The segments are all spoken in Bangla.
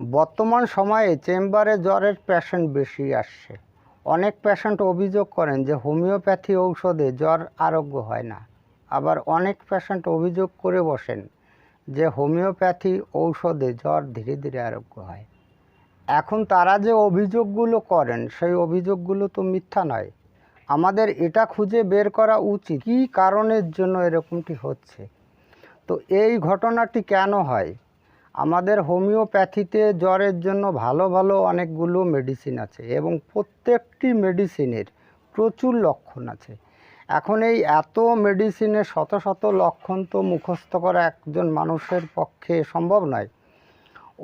বর্তমান সময়ে চেম্বারে জ্বরের পেশেন্ট বেশি আসছে। অনেক পেশেন্ট অভিযোগ করেন যে হোমিওপ্যাথি ঔষধে জ্বর আরোগ্য হয় না। আবার অনেক পেশেন্ট অভিযোগ করে বসেন যে হোমিওপ্যাথি ঔষধে জ্বর ধীরে ধীরে আরোগ্য হয়। এখন তারা যে অভিযোগগুলো করেন, সেই অভিযোগগুলো তো মিথ্যা নয়। আমাদের এটা খুঁজে বের করা উচিত কী কারণের জন্য এরকমটি হচ্ছে। তো এই ঘটনাটি কেন হয়? আমাদের হোমিওপ্যাথিতে জ্বরের জন্য ভালো ভালো অনেকগুলো মেডিসিন আছে এবং প্রত্যেকটি মেডিসিনের প্রচুর লক্ষণ আছে। এখন এই এত মেডিসিনের শত শত লক্ষণ তো মুখস্থ করা একজন মানুষের পক্ষে সম্ভব নয়।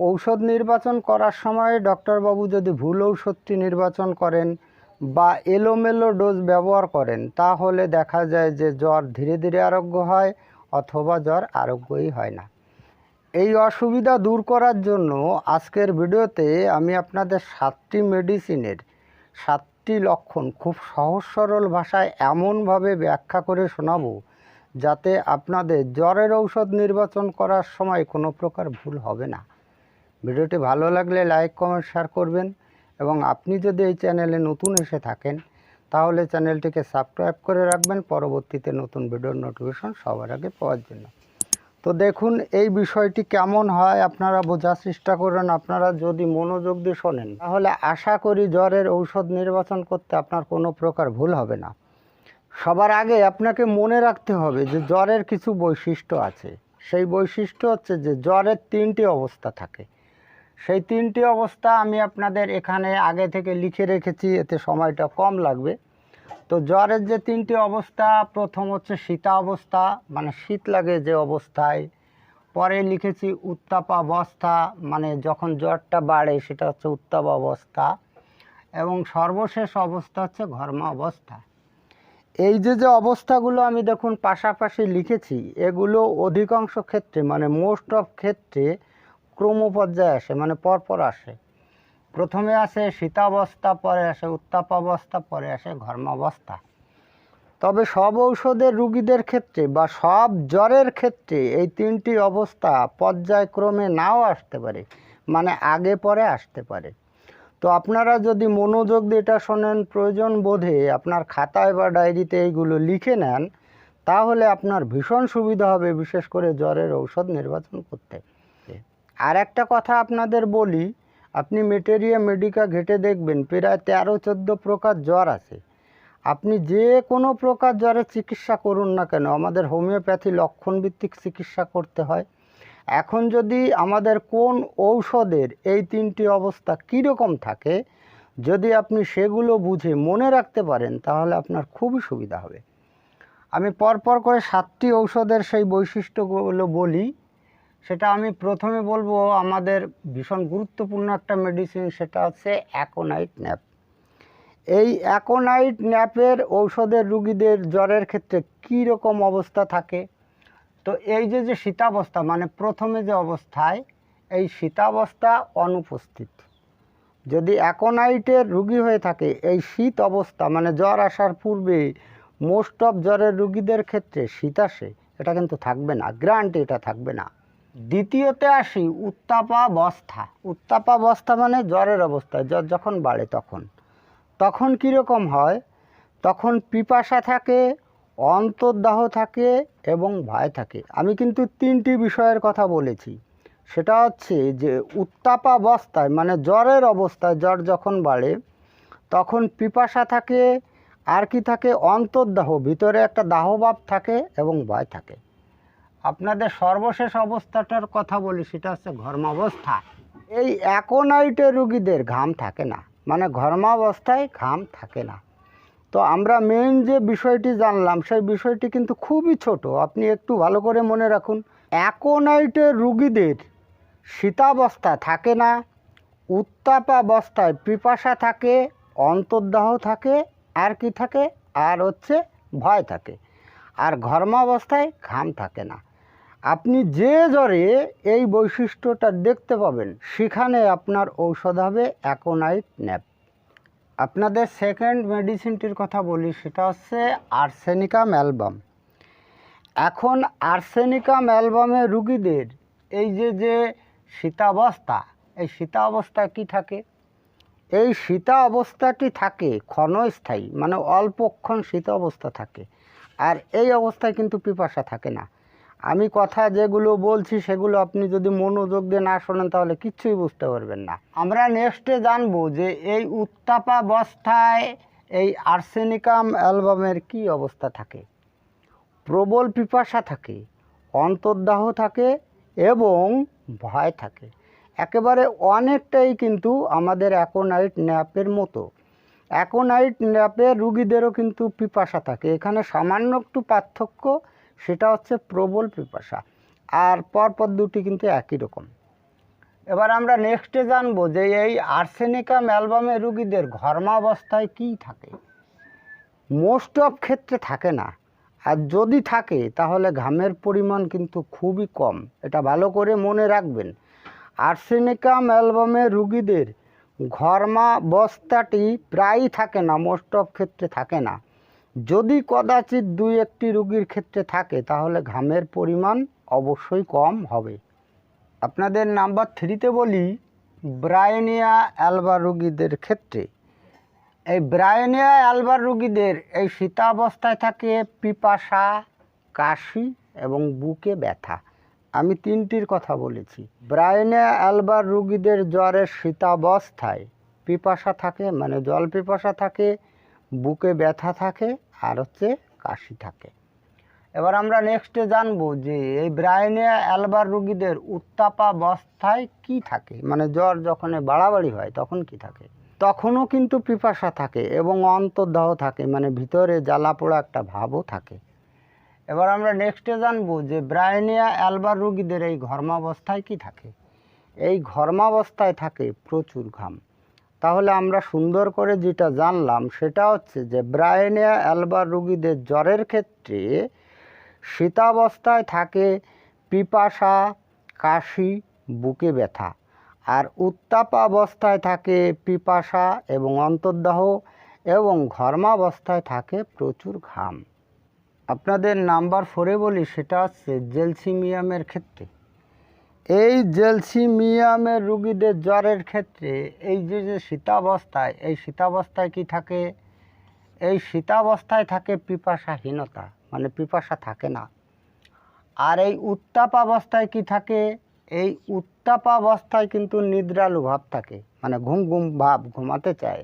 ঔষধ নির্বাচন করার সময় ডক্টরবাবু যদি ভুল ঔষধটি নির্বাচন করেন বা এলোমেলো ডোজ ব্যবহার করেন, তাহলে দেখা যায় যে জ্বর ধীরে ধীরে আরোগ্য হয় অথবা জ্বর আরোগ্যই হয় না। এই অসুবিধা দূর করার জন্য আজকের ভিডিওতে আমি আপনাদের সাতটি মেডিসিনের সাতটি লক্ষণ খুব সহজ সরল ভাষায় এমনভাবে ব্যাখ্যা করে শোনাবো, যাতে আপনাদের জ্বরের ঔষধ নির্বাচন করার সময় কোনো প্রকার ভুল হবে না। ভিডিওটি ভালো লাগলে লাইক, কমেন্ট, শেয়ার করবেন এবং আপনি যদি এই চ্যানেলে নতুন এসে থাকেন, তাহলে চ্যানেলটিকে সাবস্ক্রাইব করে রাখবেন। পরবর্তীতে নতুন ভিডিওর নোটিফিকেশন সবার আগে পাওয়ার জন্য। তো দেখুন, এই বিষয়টি কেমন হয় আপনারা বোঝার চেষ্টা করেন। আপনারা যদি মনোযোগ দিয়ে শোনেন, তাহলে আশা করি জ্বরের ঔষধ নির্বাচন করতে আপনার কোনো প্রকার ভুল হবে না। সবার আগে আপনাকে মনে রাখতে হবে যে জ্বরের কিছু বৈশিষ্ট্য আছে। সেই বৈশিষ্ট্য হচ্ছে যে জ্বরের তিনটি অবস্থা থাকে। সেই তিনটি অবস্থা আমি আপনাদের এখানে আগে থেকে লিখে রেখেছি, এতে সময়টা কম লাগবে। তো জ্বরের যে তিনটি অবস্থা, প্রথম হচ্ছে শীতা অবস্থা মানে শীত লাগে যে অবস্থায়। পরে লিখেছি উত্তাপ অবস্থা মানে যখন জ্বরটা বাড়ে সেটা হচ্ছে উত্তাপ অবস্থা। এবং সর্বশেষ অবস্থা হচ্ছে ঘর্মা অবস্থা। এই যে যে অবস্থাগুলো আমি দেখুন পাশাপাশি লিখেছি, এগুলো অধিকাংশ ক্ষেত্রে মানে মোস্ট অফ ক্ষেত্রে ক্রমপর্যায়ে আসে মানে পরপর আসে। প্রথমে আসে শীতাবস্থা পরে আসে উত্তাপাবস্থা পরে আসে ঘর্মাবস্থা। তবে সব ঔষধের রুগীদের ক্ষেত্রে বা সব জ্বরের ক্ষেত্রে এই তিনটি অবস্থা পর্যায়ক্রমে নাও আসতে পারে মানে আগে পরে আসতে পারে। তো আপনারা যদি মনোযোগ দিয়ে এটা শোনেন প্রয়োজন বোধে আপনার খাতায় বা ডায়েরিতে এইগুলো লিখে নেন তাহলে আপনার ভীষণ সুবিধা হবে বিশেষ করে জ্বরের ঔষধ নির্বাচন করতে। আর একটা কথা আপনাদের বলি আপনি মেটেরিয়া মেডিকা ঘেটে দেখবেন, প্রায় তেরো চোদ্দ প্রকার জ্বর আছে। আপনি যে কোনো প্রকার জ্বরের চিকিৎসা করুন না কেন, আমাদের হোমিওপ্যাথি লক্ষণভিত্তিক চিকিৎসা করতে হয়। এখন যদি আমাদের কোন ঔষধের এই তিনটি অবস্থা কীরকম থাকে, যদি আপনি সেগুলো বুঝে মনে রাখতে পারেন, তাহলে আপনার খুবই সুবিধা হবে। আমি পরপর করে সাতটি ঔষধের সেই বৈশিষ্ট্যগুলো বলি। সেটা আমি প্রথমে বলব, আমাদের ভীষণ গুরুত্বপূর্ণ একটা মেডিসিন সেটা হচ্ছে অ্যাকোনাইট ন্যাপ এই অ্যাকোনাইট ন্যাপের ঔষধের রুগীদের জ্বরের ক্ষেত্রে কী রকম অবস্থা থাকে? তো এই যে যে শীতাবস্থা মানে প্রথমে যে অবস্থায়, এই শীতাবস্থা অনুপস্থিত। যদি অ্যাকোনাইটের রুগী হয়ে থাকে, এই শীত অবস্থা মানে জ্বর আসার পূর্বে মোস্ট অফ জ্বরের রুগীদের ক্ষেত্রে শীত আসে, এটা কিন্তু থাকবে না। গ্রান্ট এটা থাকবে না। দ্বিতীয়তে আসি উত্তাপাবস্থা। উত্তাপাবস্থা মানে জ্বরের অবস্থা, জ্বর যখন বাড়ে তখন। তখন কীরকম হয়? তখন পিপাসা থাকে, অন্তর্দাহ থাকে এবং ভয় থাকে। আমি কিন্তু তিনটি বিষয়ের কথা বলেছি। সেটা হচ্ছে যে উত্তাপাবস্থায় মানে জ্বরের অবস্থায় জ্বর যখন বাড়ে, তখন পিপাসা থাকে, আর কি থাকে? অন্তর্দাহ, ভিতরে একটা দাহভাব থাকে এবং ভয় থাকে। আপনাদের সর্বশেষ অবস্থাটার কথা বলি, সেটা হচ্ছে ঘর্মাবস্থা। এই অ্যাকোনাইটের রুগীদের ঘাম থাকে না মানে ঘর্মাবস্থায় ঘাম থাকে না। তো আমরা মেইন যে বিষয়টি জানলাম, সেই বিষয়টি কিন্তু খুবই ছোট। আপনি একটু ভালো করে মনে রাখুন অ্যাকোনাইটের রুগীদের শীতাবস্থা থাকে না, উত্তাপাবস্থায় পিপাসা থাকে, অন্তর্দাহ থাকে, আর কি থাকে? আর হচ্ছে ভয় থাকে। আর ঘর্মাবস্থায় ঘাম থাকে না। আপনি যে জ্বরে এই বৈশিষ্ট্যটা দেখতে পাবেন, সেখানে আপনার ঔষধ হবে অ্যাকোনাইট ন্যাপ। আপনাদের সেকেন্ড মেডিসিনটির কথা বলি, সেটা হচ্ছে আর্সেনিকাম অ্যালবাম। এখন আর্সেনিকাম অ্যালবামের রুগীদের এই যে যে শীতাবস্থা, এই শীতা অবস্থায় কি থাকে? এই শীতা অবস্থাটি থাকে? ক্ষণস্থায়ী মানে অল্পক্ষণ শীত অবস্থা থাকে। আর এই অবস্থায় কিন্তু পিপাসা থাকে না। আমি কথা যেগুলো বলছি সেগুলো আপনি যদি মনোযোগ দিয়ে না শোনেন, তাহলে কিচ্ছুই বুঝতে পারবেন না। আমরা নেক্সটে জানব যে এই উত্তাপাবস্থায় এই আর্সেনিকাম অ্যালবামের কি অবস্থা থাকে। প্রবল পিপাসা থাকে, অন্তর্দাহ থাকে এবং ভয় থাকে। একেবারে অনেকটাই কিন্তু আমাদের অ্যাকোনাইট ন্যাপের মতো। অ্যাকোনাইট ন্যাপের রুগীদেরও কিন্তু পিপাসা থাকে। এখানে সামান্য একটু পার্থক্য সেটা হচ্ছে প্রবল পিপাসা। আর পরপর দুটি কিন্তু একই রকম। এবার আমরা নেক্সটে জানব যে এই আর্সেনিকাম অ্যালবামের রুগীদের ঘর্মাবস্থায় কী থাকে। মোস্ট অফ ক্ষেত্রে থাকে না। আর যদি থাকে, তাহলে ঘামের পরিমাণ কিন্তু খুবই কম। এটা ভালো করে মনে রাখবেন। আর্সেনিকাম অ্যালবামের রুগীদের ঘর্মাবস্থাটি প্রায়ই থাকে না মোস্ট অফ ক্ষেত্রে থাকে না। যদি কদাচিৎ দুই একটি রুগীর ক্ষেত্রে থাকে, তাহলে ঘামের পরিমাণ অবশ্যই কম হবে। আপনাদের নাম্বার থ্রিতে বলি, ব্রায়নিয়া অ্যালবা রুগীদের ক্ষেত্রে। এই ব্রায়নিয়া অ্যালবার রুগীদের এই শীতাবস্থায় থাকে পিপাসা, কাশি এবং বুকে ব্যথা। আমি তিনটির কথা বলেছি। ব্রায়নিয়া অ্যালবার রুগীদের জ্বরের শীতাবস্থায় পিপাসা থাকে মানে জল পিপাসা থাকে বুকে ব্যথা থাকে আর হচ্ছে কাশি থাকে। এবার আমরা নেক্সটে জানব যে এই ব্রায়নিয়া অ্যালবার রুগীদের উত্তাপাবস্থায় কি থাকে? মানে জ্বর যখন বাড়াবাড়ি হয়, তখন কি থাকে? তখনও কিন্তু পিপাসা থাকে এবং অন্তর্দাহ থাকে মানে ভিতরে জ্বালা পোড়া একটা ভাবও থাকে। এবার আমরা নেক্সটে জানব যে ব্রায়নিয়া অ্যালবার রুগীদের এই ঘর্মাবস্থায় কি থাকে? এই ঘর্মাবস্থায় থাকে প্রচুর ঘাম। তাহলে আমরা সুন্দর করে যেটা জানলাম সেটা হচ্ছে যে ব্রায়নিয়া অ্যালবার রুগীদের জ্বরের ক্ষেত্রে শীতাবস্থায় থাকে পিপাসা, কাশি, বুকে ব্যথা আর উত্তাপাবস্থায় থাকে পিপাসা এবং অন্তর্দাহ এবং ঘর্মাবস্থায় থাকে প্রচুর ঘাম। আপনাদের নাম্বার ফোরে বলি সেটা হচ্ছে জেলসিমিয়ামের ক্ষেত্রে। এই জেলসিমিয়ামের রুগীদের জ্বরের ক্ষেত্রে এই যে যে শীতাবস্থায়, এই শীতাবস্থায় কি থাকে? এই শীতাবস্থায় থাকে পিপাসাহীনতা মানে পিপাসা থাকে না। আর এই উত্তাপাবস্থায় কি থাকে? এই উত্তাপাবস্থায় কিন্তু নিদ্রালু ভাব থাকে মানে ঘুম ঘুম ভাব ঘুমাতে চায়,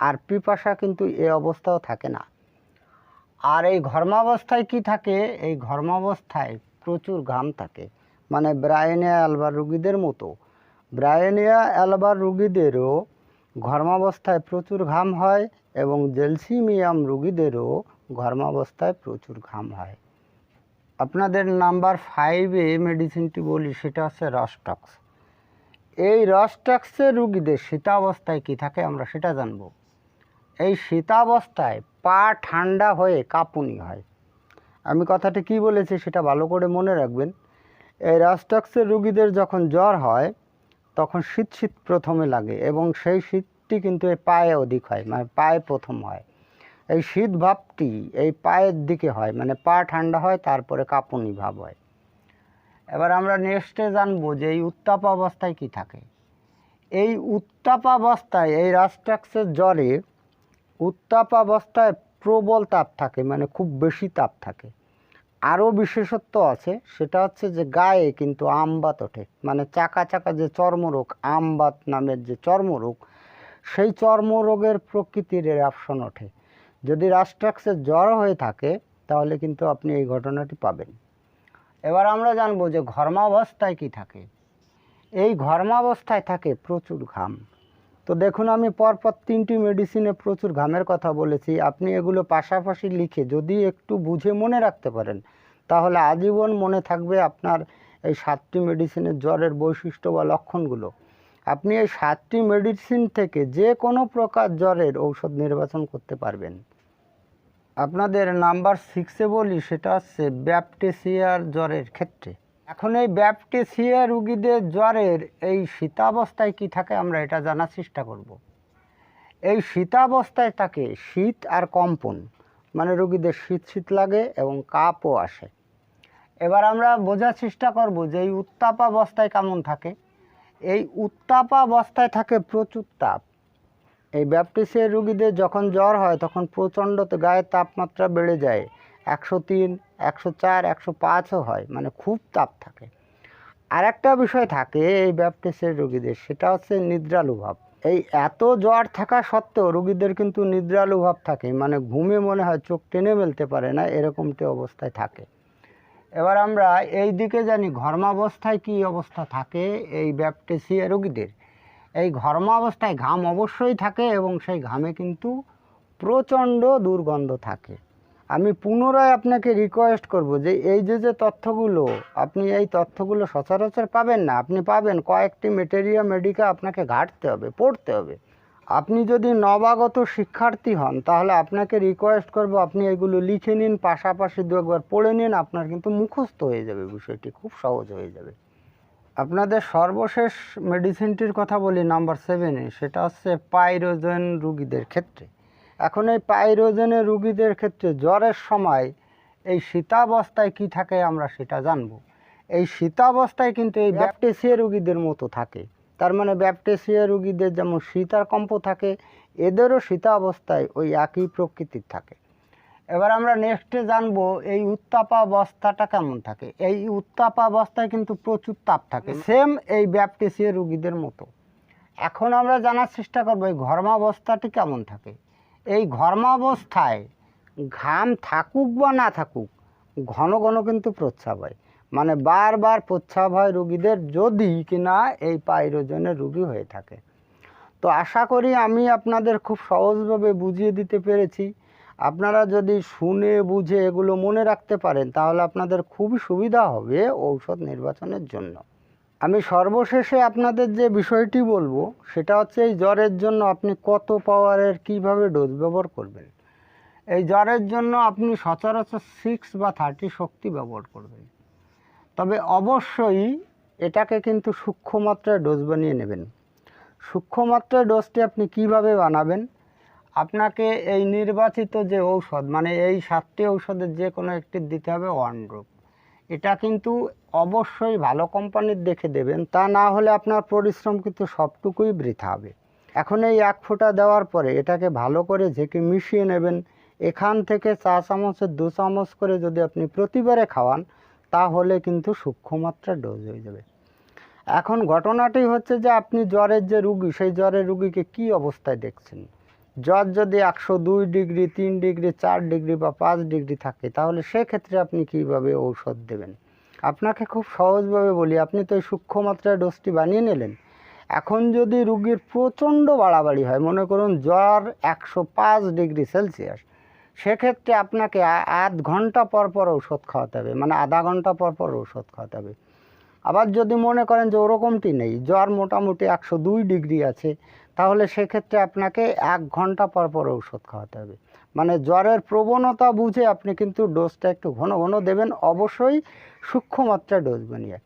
আর পিপাসা কিন্তু এ অবস্থাও থাকে না। আর এই ঘর্মাবস্থায় কি থাকে? এই ঘর্মাবস্থায় প্রচুর ঘাম থাকে। মানে ব্রায়নিয়া অ্যালবার রুগীদের মতো। ব্রায়নিয়া অ্যালবার রুগীদেরও ঘর্মাবস্থায় প্রচুর ঘাম হয় এবং জেলসিমিয়াম রুগীদেরও ঘর্মাবস্থায় প্রচুর ঘাম হয়। আপনাদের নাম্বার ফাইভে মেডিসিনটি বলি, সেটা হচ্ছে রস্টক্স। এই রস্টক্সের রুগীদের শীতাবস্থায় কি থাকে আমরা সেটা জানব। এই শীতাবস্থায় পা ঠান্ডা হয়ে কাঁপুনি হয়। আমি কথাটি কি বলেছি সেটা ভালো করে মনে রাখবেন। এই রাস্টক্সের রুগীদের যখন জ্বর হয়, তখন শীত শীত প্রথমে লাগে এবং সেই শীতটি কিন্তু এই পায়ে অধিক হয় মানে পায়ে প্রথম হয়। এই শীত ভাবটি এই পায়ের দিকে হয় মানে পা ঠান্ডা হয়, তারপরে কাঁপুনি ভাব হয়। এবার আমরা নেক্সটে জানব যে এই উত্তাপ অবস্থায় কি থাকে। এই উত্তাপ অবস্থায়, এই রাস্ট্রাক্সের জ্বরে উত্তাপ অবস্থায় প্রবল তাপ থাকে মানে খুব বেশি তাপ থাকে। আরও বিশেষত্ব আছে, সেটা হচ্ছে যে গায়ে কিন্তু আমবাত ওঠে। মানে চাকা চাকা যে চর্মরোগ আমবাত নামের যে চর্মরোগ, সেই চর্মরোগের প্রকৃতির এরাপশন ওঠে। যদি রাস্ট্রাক্সের জ্বর হয়ে থাকে, তাহলে কিন্তু আপনি এই ঘটনাটি পাবেন। এবার আমরা জানব যে ঘর্মাবস্থায় কি থাকে। এই ঘর্মাবস্থায় থাকে প্রচুর ঘাম। তো দেখুন, আমি পরপর তিনটি মেডিসিনে প্রচুর ঘামের কথা বলেছি। আপনি এগুলো পাশাপাশি লিখে যদি একটু বুঝে মনে রাখতে পারেন, তাহলে আজীবন মনে থাকবে আপনার এই সাতটি মেডিসিনের জ্বরের বৈশিষ্ট্য বা লক্ষণগুলো। আপনি এই সাতটি মেডিসিন থেকে যে কোনো প্রকার জ্বরের ঔষধ নির্বাচন করতে পারবেন। আপনাদের নাম্বার সিক্সে বলি, সেটা হচ্ছে ব্যাপটেসিয়ার জ্বরের ক্ষেত্রে। এখন এই ব্যাপটেসিয়া রুগীদের জ্বরের এই শীতাবস্থায় কি থাকে আমরা এটা জানার চেষ্টা করব। এই শীতাবস্থায় থাকে শীত আর কম্পন মানে রুগীদের শীত শীত লাগে এবং কাপও আসে। এবার আমরা বোঝার চেষ্টা করব যে এই উত্তাপাবস্থায় কেমন থাকে। এই উত্তাপাবস্থায় থাকে প্রচুর তাপ। এই ব্যাপটিসের রুগীদের যখন জ্বর হয় তখন প্রচণ্ড গায়ের তাপমাত্রা বেড়ে যায় একশো তিন একশো চার, একশো পাঁচও হয় মানে খুব তাপ থাকে। আর একটা বিষয় থাকে এই ব্যাপটিসের রুগীদের, সেটা হচ্ছে নিদ্রালুভাব এই এত জ্বর থাকা সত্ত্বেও রুগীদের কিন্তু নিদ্রালুভাব থাকে মানে ঘুমে মনে হয় চোখ টেনে মেলতে পারে না, এরকমটি অবস্থায় থাকে। এবার আমরা এই দিকে জানি, ঘর্মাবস্থায় কি অবস্থা থাকে এই ব্যাপটেসিয়া রোগীদের? এই ঘর্মাবস্থায় ঘাম অবশ্যই থাকে এবং সেই ঘামে কিন্তু প্রচণ্ড দুর্গন্ধ থাকে। আমি পুনরায় আপনাকে রিকোয়েস্ট করব যে এই যে যে তথ্যগুলো, আপনি এই তথ্যগুলো সচরাচর পাবেন না, আপনি পাবেন কয়েকটি মেটেরিয়া মেডিকা আপনাকে ঘাটতে হবে, পড়তে হবে। আপনি যদি নবাগত শিক্ষার্থী হন, তাহলে আপনাকে রিকোয়েস্ট করব আপনি এগুলো লিখে নিন, পাশাপাশি দু একবার পড়ে নিন, আপনার কিন্তু মুখস্থ হয়ে যাবে বিষয়টি, খুব সহজ হয়ে যাবে। আপনাদের সর্বশেষ মেডিসিনটির কথা বলি নাম্বার সেভেনে সেটা হচ্ছে পাইরোজেন রুগীদের ক্ষেত্রে। এখন এই পাইরোজেনের রুগীদের ক্ষেত্রে জ্বরের সময় এই শীতাবস্থায় কি থাকে আমরা সেটা জানব। এই শীতাবস্থায় কিন্তু এই ব্যাপটেসিয়া রুগীদের মতো থাকে। তার মানে ব্যাপটেসিয়া রুগীদের যেমন শীত আর কম্প থাকে, এদেরও শীতাবস্থায় ওই একই প্রকৃতির থাকে। এবার আমরা নেক্সটে জানব এই উত্তাপাবস্থাটা কেমন থাকে। এই উত্তাপাবস্থায় কিন্তু প্রচুর তাপ থাকে সেম এই ব্যাপটেসিয়া রুগীদের মতো। এখন আমরা জানার চেষ্টা করব এই ঘর্মাবস্থাটি কেমন থাকে। এই ঘর্মাবস্থায় ঘাম থাকুক বা না থাকুক, ঘন ঘন কিন্তু প্রস্রাব হয়। মানে বারবার প্রস্রাব হয় রুগীদের যদি কিনা এই পাইরোজনের রুগী হয়ে থাকে। তো আশা করি আমি আপনাদের খুব সহজভাবে বুঝিয়ে দিতে পেরেছি। আপনারা যদি শুনে বুঝে এগুলো মনে রাখতে পারেন, তাহলে আপনাদের খুবই সুবিধা হবে ঔষধ নির্বাচনের জন্য। আমি সর্বশেষে আপনাদের যে বিষয়টি বলব, সেটা হচ্ছে এই জ্বরের জন্য আপনি কত পাওয়ারের কীভাবে ডোজ ব্যবহার করবেন? এই জ্বরের জন্য আপনি সচরাচর সিক্স বা থার্টি শক্তি ব্যবহার করবেন। তবে অবশ্যই এটাকে কিন্তু সূক্ষ্ম মাত্রায় ডোজ বানিয়ে নেবেন। সূক্ষ্ম মাত্রায় ডোজটি আপনি কীভাবে বানাবেন? আপনাকে এই নির্বাচিত যে ঔষধ মানে এই সাতটি ঔষধের যে কোনো একটি দিতে হবে ওয়ান ড্রপ এটা কিন্তু অবশ্যই ভালো কোম্পানির দেখে দেবেন। তা না হলে আপনার পরিশ্রম কিন্তু সবটুকুই বৃথা হবে। এখন এই এক ফোঁটা দেওয়ার পরে এটাকে ভালো করে ঝেঁকে মিশিয়ে নেবেন। এখান থেকে চা চামচের দু চামচ করে যদি আপনি প্রতিবারে খাওয়ান, তাহলে কিন্তু সূক্ষ্ম মাত্রার ডোজ হয়ে যাবে। এখন ঘটনাটি হচ্ছে যে আপনি জ্বরের যে রুগী, সেই জ্বরের রুগীকে কি অবস্থায় দেখছেন? জ্বর যদি একশো দুই ডিগ্রি, তিন ডিগ্রি, চার ডিগ্রি বা পাঁচ ডিগ্রি থাকে, তাহলে সেক্ষেত্রে আপনি কীভাবে ঔষধ দেবেন? আপনাকে খুব সহজভাবে বলি, আপনি তো এই সূক্ষ্ম মাত্রায় ডোজটি বানিয়ে নিলেন। এখন যদি রুগীর প্রচণ্ড বাড়াবাড়ি হয়, মনে করুন জ্বর একশো পাঁচ ডিগ্রি সেলসিয়াস, সেক্ষেত্রে আপনাকে আধ ঘণ্টা পর পর ঔষধ খাওয়াতে হবে মানে আধা ঘণ্টা পর পর ঔষধ খাওয়াতে হবে। আবার যদি মনে করেন যে ওরকমটি নেই, জ্বর মোটামুটি একশো দুই ডিগ্রি আছে তাহলে সেক্ষেত্রে আপনাকে এক ঘণ্টা পর পর ঔষধ খাওয়াতে হবে। মানে জ্বরের প্রবণতা বুঝে আপনি কিন্তু ডোজটা একটু ঘন ঘন দেবেন, অবশ্যই সূক্ষ্ম মাত্রায় ডোজ বানিয়ে।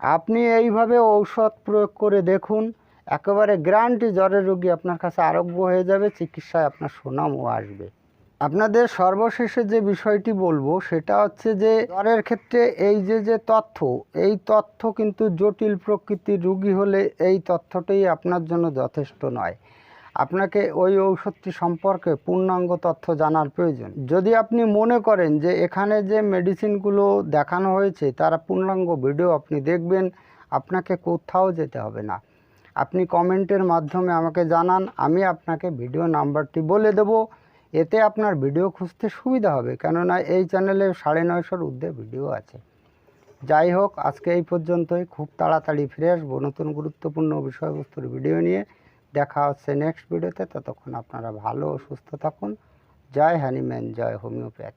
আপনি এইভাবে ঔষধ প্রয়োগ করে দেখুন, একেবারে গ্যারান্টি জ্বরের রোগী আপনার কাছে আরোগ্য হয়ে যাবে, চিকিৎসায় আপনার সুনামও আসবে। আপনাদের সর্বশেষে যে বিষয়টি বলব, সেটা হচ্ছে যে জ্বরের ক্ষেত্রে এই যে যে তথ্য, এই তথ্য কিন্তু জটিল প্রকৃতির রুগী হলে এই তথ্যটাই আপনার জন্য যথেষ্ট নয়। আপনাকে ওই ঔষধটি সম্পর্কে পূর্ণাঙ্গ তথ্য জানার প্রয়োজন। যদি আপনি মনে করেন যে এখানে যে মেডিসিনগুলো দেখানো হয়েছে, তারা পূর্ণাঙ্গ ভিডিও আপনি দেখবেন, আপনাকে কোথাও যেতে হবে না। আপনি কমেন্টের মাধ্যমে আমাকে জানান, আমি আপনাকে ভিডিও নাম্বারটি বলে দেব। এতে আপনার ভিডিও খুঁজতে সুবিধা হবে। কেননা এই চ্যানেলে সাড়ে নয়শোর ঊর্ধ্বে ভিডিও আছে। যাই হোক, আজকে এই পর্যন্তই। খুব তাড়াতাড়ি ফিরে আসব নতুন গুরুত্বপূর্ণ বিষয়বস্তুর ভিডিও নিয়ে। দেখা হচ্ছে নেক্সট ভিডিওতে ততক্ষণ আপনারা ভালো ও সুস্থ থাকুন। জয় হ্যানিম্যান জয় হোমিওপ্যাথ।